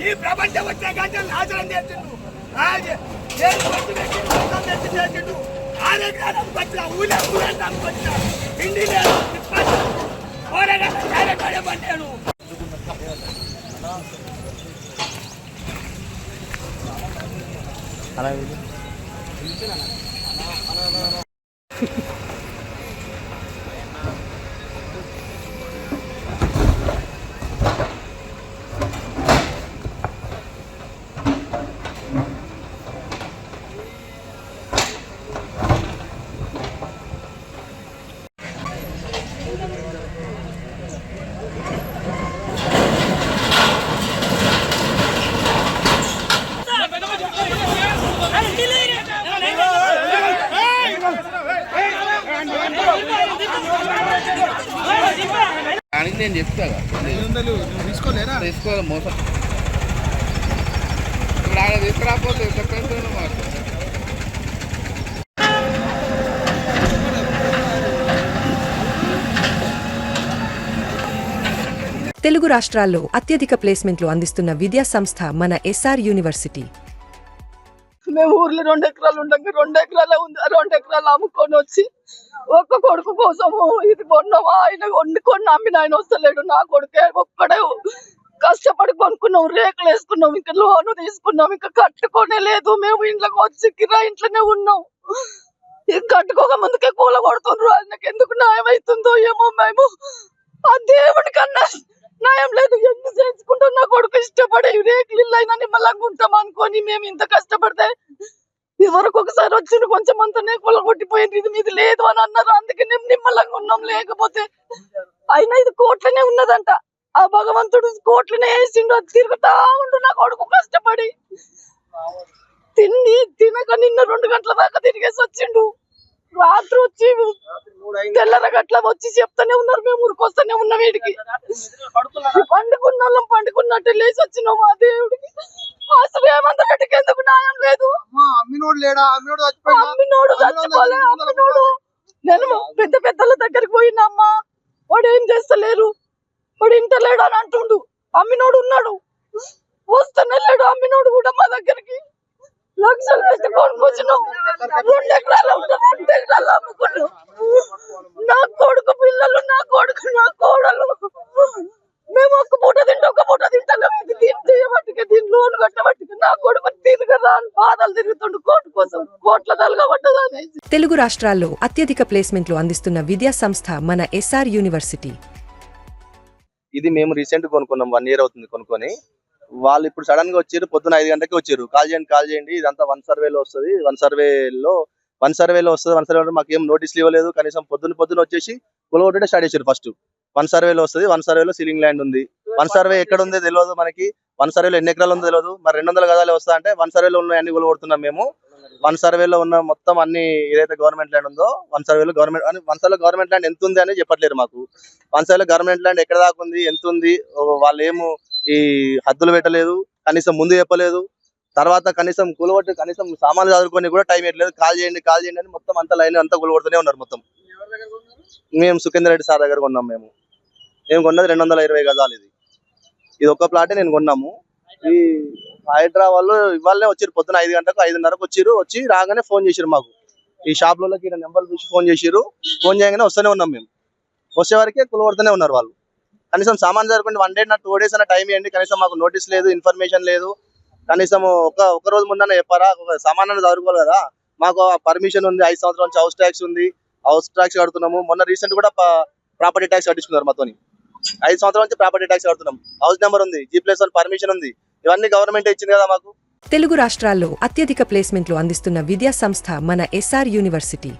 ఈ ప్రపంచం వచ్చే గంటలు నాశనం చేసిండు. చేసిండు. ఆరోగ్యానికి ఊళ్ళో ఊరంటానికి తిండి లేదు దానికి నేను చెప్తా తీసుకోలేరా? తీసుకోవాలి మోసం. ఇప్పుడు ఆడ తీసుకురాకపోతే మాకు. తెలుగు రాష్ట్రాల్లో అత్యధిక ప్లేస్మెంట్లు అందిస్తున్న విద్యా సంస్థ మన ఎస్ఆర్ యూనివర్సిటీ. మేము ఊర్లో రెండు ఎకరాలు ఉండగా రెండు ఎకరాలే ఉంది ఆ రెండు ఎకరాలు అమ్ముకొని వచ్చి ఒక్క కొడుకు కోసము ఇది కొన్నావా? ఆయన వండుకొని అమ్మిన ఆయన వస్తలేడు నా కొడుకే ఒక్కడే కష్టపడి కొనుక్కున్నాం రేకులు వేసుకున్నాం ఇంకా లోను తీసుకున్నాం ఇంకా కట్టుకోనే లేదు. మేము ఇంట్లోకి వచ్చి కిరా ఇంట్లోనే ఉన్నాం. ఇది కట్టుకోక ముందుకే కూల కొడుతుండ్రు. ఆయనకి ఎందుకు న్యాయం అవుతుందో ఏమో మేము. ఆ దేవుడి కన్నా న్యాయం లేదు. ఎందుకు చేసుకుంటాం నా కొడుకు ఇష్టపడే రేకులు ఇల్లు అయినా నిమ్మలంగా ఉంటాం అనుకొని మేము ఇంత కష్టపడితే ఇదివరకు ఒకసారి వచ్చిన కొంచెం అంతనే కొల కొట్టిపోయింది ఇది మీది లేదు అని అన్నారు. అందుకే మేము నిమ్మలంగా ఉన్నాం. లేకపోతే అయినా ఇది కోట్లనే ఉన్నదంట. ఆ భగవంతుడు కోట్లనే వేసిండు. అది తిరుగుతా ఉండు నా కొడుకు కష్టపడి. తిని తినక నిన్న రెండు గంటల దాకా తిరిగేసి వచ్చిండు. రాత్రి వచ్చి తెల్లర గట్ల వచ్చి చెప్తానే ఉన్నారు మేము ఊరికొస్తానే ఉన్నాం వీడికి. పండుకున్న వాళ్ళం పండుకున్నట్టు లేచి వచ్చినాం ఆ దేవుడికి. అసలు ఏమంత రెడ్డికి ఎందుకు న్యాయం లేదు? అమ్మినోడు లేడా? అమ్మినోడు చచ్చిపోయినా? అమ్మినోడు చచ్చిపోలే అమ్మినోడు. నేను పెద్ద పెద్దల దగ్గరికి పోయినమ్మా వాడు ఏం చేస్తలేరు? వాడు ఇంటలేడు అని అంటుండు. అమ్మినోడు ఉన్నాడు. వస్తూనే లేడు అమ్మినోడు కూడా మా దగ్గరికి. లక్షలు పెట్టి కొనుక్కొచ్చినాం రెండు ఎకరాలు రెండు ఎకరాలు అమ్ముకున్నాం నా కొడుకు పిల్లలు నా కొడుకు నా కోడలు. మేము ఒక్క పూట తింటే ఒక పూట తింటాం ఇది దీన్ని చేయబట్టుకే దీన్ని లోన్ కట్టబట్టుకే నా కొడుకు తిరగదా అని బాధలు తిరుగుతుండు. కోర్టు కోసం కోట్ల తలగబడ్డదా తెలుగు రాష్ట్రాల్లో అత్యధిక ప్లేస్మెంట్లు అందిస్తున్న విద్యా సంస్థ మన ఎస్ఆర్ యూనివర్సిటీ. ఇది మేము రీసెంట్ కొనుక్కున్నాం వన్ ఇయర్ అవుతుంది కొనుక్కొని. వాళ్ళు ఇప్పుడు సడన్గా వచ్చారు పొద్దున ఐదు గంటలకి వచ్చారు కాల్ చేయండి కాల్ చేయండి ఇదంతా వన్ సర్వేలో వస్తుంది వన్ సర్వేలో వన్ సర్వేలో వస్తుంది వన్ సర్వేలో మాకు ఏం నోటీసులు ఇవ్వలేదు కనీసం పొద్దున పొద్దున వచ్చేసి కొలగొట్టడే స్టార్ట్ చేశారు ఫస్ట్ వన్ సర్వేలో వస్తుంది వన్ సర్వేలో సీలింగ్ ల్యాండ్ ఉంది వన్ సర్వే ఎక్కడ ఉందో తెలియదు మనకి వన్ సర్వేలో ఎన్ని ఎకరాలు ఉందో తెలియదు మరి రెండు వందల గదాలు వస్తా అంటే వన్ సర్వేలో ఉన్న అన్ని కొలగొడుతున్నాం మేము వన్ సర్వేలో ఉన్న మొత్తం అన్ని ఏదైతే గవర్నమెంట్ ల్యాండ్ ఉందో వన్ సర్వేలో గవర్నమెంట్ వన్ సర్వేలో గవర్నమెంట్ ల్యాండ్ ఎంత ఉంది అని చెప్పట్లేరు మాకు వన్ సర్వేలో గవర్నమెంట్ ల్యాండ్ ఎక్కడ దాకా ఉంది ఎంత ఉంది వాళ్ళు ఏమో ఈ హద్దులు పెట్టలేదు కనీసం ముందు చెప్పలేదు. తర్వాత కనీసం కూలగొట్టి కనీసం సామాన్లు చదువుకొని కూడా టైం ఇవ్వట్లేదు. కాల్ చేయండి కాల్ చేయండి అని మొత్తం అంతా లైన్ అంతా కూలగొడుతూనే ఉన్నారు మొత్తం. మేము సుఖేందర్ రెడ్డి సార్ దగ్గర కొన్నాం మేము. మేము కొన్నది రెండు వందల ఇరవై గజాలు ఇది. ఇది ఒక్క ప్లాటే నేను కొన్నాము. ఈ హైడ్రా వాళ్ళు ఇవాళనే వచ్చారు పొద్దున ఐదు గంటలకు ఐదున్నరకు వచ్చారు వచ్చి రాగానే ఫోన్ చేశారు మాకు. ఈ షాప్లోకి నెంబర్ చూసి ఫోన్ చేశారు ఫోన్ చేయగానే వస్తూనే ఉన్నాం మేము. వచ్చే వరకే కులవడుతూనే ఉన్నారు వాళ్ళు. కనీసం సామాన్ జరగకుండా వన్ డే నా టూ డేస్ అన్న టైం ఇవ్వండి. కనీసం మాకు నోటీస్ లేదు ఇన్ఫర్మేషన్ లేదు. కనీసం ఒక ఒక రోజు ముందన్న చెప్పారా ఒక సామాన్ చదువుకోవాలి కదా. మాకు పర్మిషన్ ఉంది ఐదు సంవత్సరాల నుంచి హౌస్ ట్యాక్స్ ఉంది. హౌస్ ట్యాక్స్ కడుతున్నాము. మొన్న రీసెంట్ కూడా ప్రాపర్టీ ట్యాక్స్ కట్టించుకున్నారు మాతోని. ఐదు సంవత్సరాల నుంచి ప్రాపర్టీ ట్యాక్స్ కడుతున్నాం. హౌస్ నెంబర్ ఉంది జీ ప్లేస్ వన్ పర్మిషన్ ఉంది. ఇవన్నీ గవర్నమెంట్ ఇచ్చింది కదా మాకు. తెలుగు రాష్ట్రాల్లో అత్యధిక ప్లేస్మెంట్లు అందిస్తున్న విద్యా సంస్థ మన ఎస్ఆర్ యూనివర్సిటీ